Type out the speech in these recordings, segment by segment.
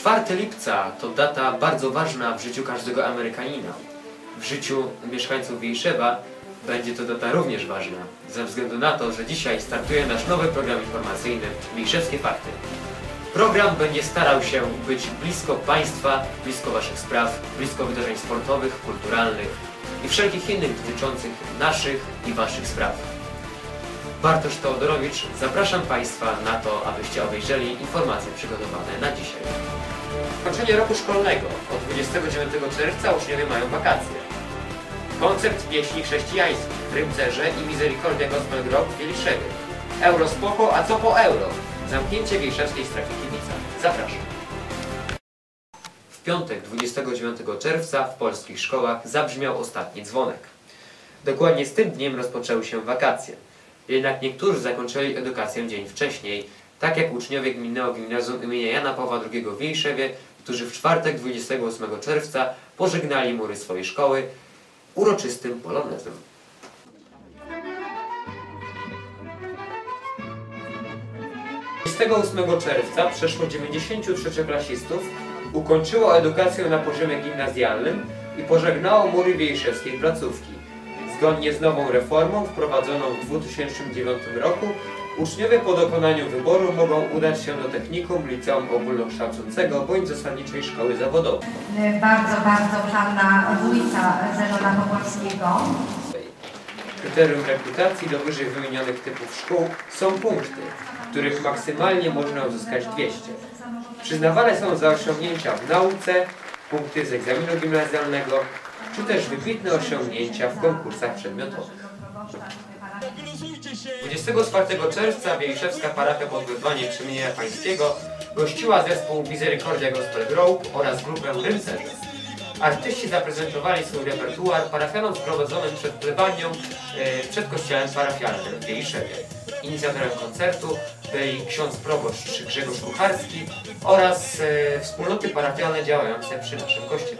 4 lipca to data bardzo ważna w życiu każdego Amerykanina. W życiu mieszkańców Wiejszewa będzie to data również ważna, ze względu na to, że dzisiaj startuje nasz nowy program informacyjny Wiejszewskie Fakty. Program będzie starał się być blisko Państwa, blisko Waszych spraw, blisko wydarzeń sportowych, kulturalnych i wszelkich innych dotyczących naszych i Waszych spraw. Bartosz Teodorowicz, zapraszam Państwa na to, abyście obejrzeli informacje przygotowane na dzisiaj. Kończenie roku szkolnego. Od 29 czerwca uczniowie mają wakacje. Koncert pieśni chrześcijańskich w Rymcerze i Misericordia Gospel Rock w Wieliszewie. Euro spoko, a co po euro? Zamknięcie Wiejszewskiej Strefy Kibica. Zapraszam. W piątek 29 czerwca w polskich szkołach zabrzmiał ostatni dzwonek. Dokładnie z tym dniem rozpoczęły się wakacje. Jednak niektórzy zakończyli edukację dzień wcześniej, tak jak uczniowie Gminnego Gimnazjum im. Jana Pawła II w Wiejszewie, którzy w czwartek 28 czerwca pożegnali mury swojej szkoły uroczystym polonezem. 28 czerwca przeszło 93-klasistów ukończyło edukację na poziomie gimnazjalnym i pożegnało mury wiejszewskiej placówki. Zgodnie z nową reformą wprowadzoną w 2009 roku uczniowie po dokonaniu wyboru mogą udać się do technikum, liceum ogólnokształcącego bądź zasadniczej szkoły zawodowej. Bardzo, bardzo pana wójta Zenona Popławskiego. Kryterium rekrutacji do wyżej wymienionych typów szkół są punkty, których maksymalnie można uzyskać 200. Przyznawane są za osiągnięcia w nauce, punkty z egzaminu gimnazjalnego, czy też wybitne osiągnięcia w konkursach przedmiotowych. 24 czerwca Wiejszewska parafia pod wezwaniem Przemienienia Pańskiego gościła zespół Misericordia Gospel Group oraz grupę Ryncerze. Artyści zaprezentowali swój repertuar parafianom sprowadzonym przed plebanią e, przed kościołem parafialnym w Wiejszewie. Inicjatorem koncertu byli ksiądz proboszcz Grzegorz Kucharski oraz e, wspólnoty parafialne działające przy naszym kościele.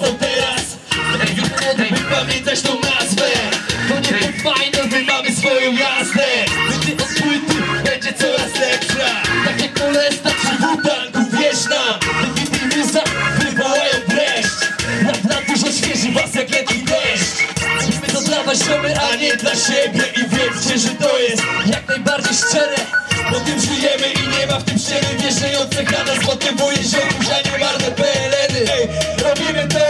motywuje ziomów, że nie marne PLN-y Ej, robimy to,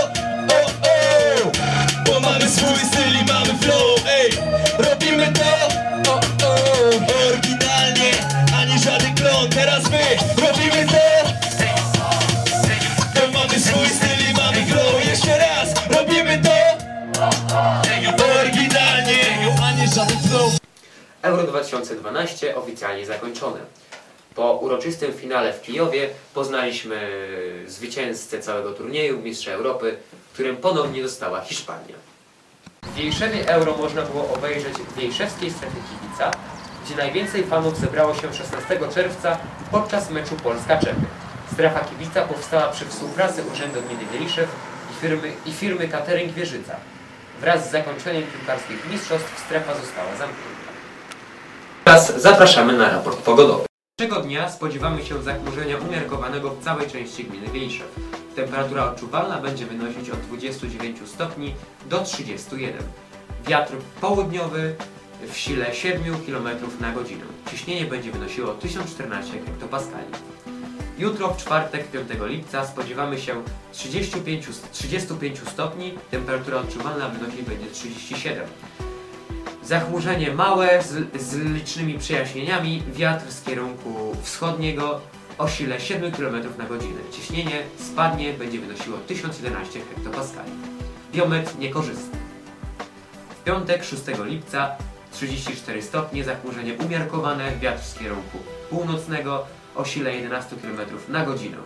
o, o. Bo mamy swój styl i mamy flow. Ej, robimy to, o, o. Oryginalnie, a nie żaden klon. Teraz my robimy to. Bo mamy swój styl i mamy flow. Jeszcze raz, robimy to. Oryginalnie, a nie żaden Euro 2012 oficjalnie zakończone. Po uroczystym finale w Kijowie poznaliśmy zwycięzcę całego turnieju, mistrza Europy, którym ponownie została Hiszpania. W Wiejszewie Euro można było obejrzeć w Wiejszewskiej strefie kibica, gdzie najwięcej fanów zebrało się 16 czerwca podczas meczu Polska-Czechy. Strefa kibica powstała przy współpracy Urzędu Gminy Wieliszew i firmy, i firmy Catering Wieżyca. Wraz z zakończeniem piłkarskich mistrzostw strefa została zamknięta. Teraz zapraszamy na raport pogodowy. Tego dnia spodziewamy się zachmurzenia umiarkowanego w całej części gminy Wiejszew. Temperatura odczuwalna będzie wynosić od 29 stopni do 31. Wiatr południowy w sile 7 km na godzinę. Ciśnienie będzie wynosiło 1014 hektopaskali. Jutro w czwartek 5 lipca spodziewamy się 35, 35 stopni, temperatura odczuwalna wynosić będzie 37. Zachmurzenie małe z, z licznymi przejaśnieniami, wiatr z kierunku wschodniego o sile 7 km na godzinę. Ciśnienie spadnie, będzie wynosiło 1011 hektopaskali. Biometr niekorzystny. W piątek 6 lipca 34 stopnie, zachmurzenie umiarkowane, wiatr z kierunku północnego o sile 11 km na godzinę.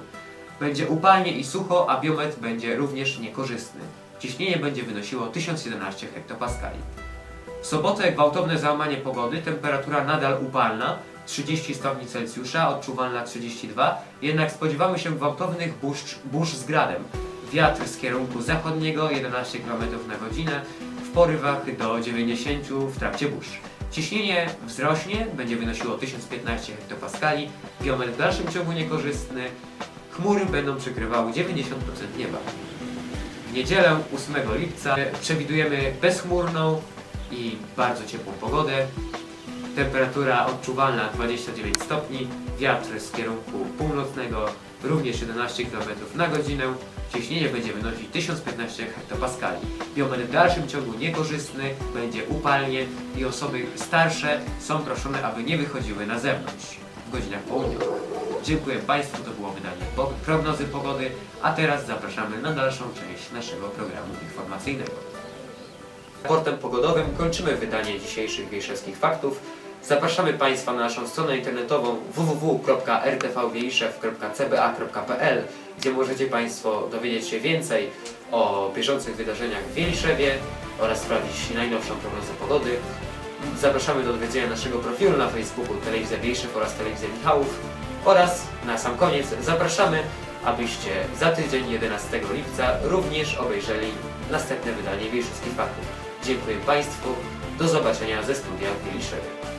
Będzie upalnie i sucho, a biometr będzie również niekorzystny. Ciśnienie będzie wynosiło 1011 hektopaskali. W sobotę gwałtowne załamanie pogody, temperatura nadal upalna, 30 stopni Celsjusza, odczuwalna 32, jednak spodziewamy się gwałtownych burz, burz z gradem. Wiatr z kierunku zachodniego 11 km na godzinę, w porywach do 90 w trakcie burz. Ciśnienie wzrośnie, będzie wynosiło 1015 hektopaskali, biometr w dalszym ciągu niekorzystny, chmury będą przykrywały 90% nieba. W niedzielę 8 lipca przewidujemy bezchmurną i bardzo ciepłą pogodę. Temperatura odczuwalna 29 stopni, wiatr z kierunku północnego również 11 km na godzinę. Ciśnienie będzie wynosić 1015 hektopaskali. Biometr w dalszym ciągu niekorzystny, będzie upalnie i osoby starsze są proszone, aby nie wychodziły na zewnątrz w godzinach południowych. Dziękuję Państwu, to było wydanie prognozy pogody, a teraz zapraszamy na dalszą część naszego programu informacyjnego. Raportem pogodowym kończymy wydanie dzisiejszych Wiejszewskich Faktów. Zapraszamy Państwa na naszą stronę internetową www.rtvwiejszew.cba.pl gdzie możecie Państwo dowiedzieć się więcej o bieżących wydarzeniach w Wieliszewie oraz sprawdzić najnowszą prognozę pogody. Zapraszamy do odwiedzenia naszego profilu na Facebooku Telewizja Wiejszew oraz Telewizja Michałów oraz na sam koniec zapraszamy, abyście za tydzień 11 lipca również obejrzeli następne wydanie Wiejszewskich Faktów. Dziękuję Państwu, do zobaczenia ze studia w.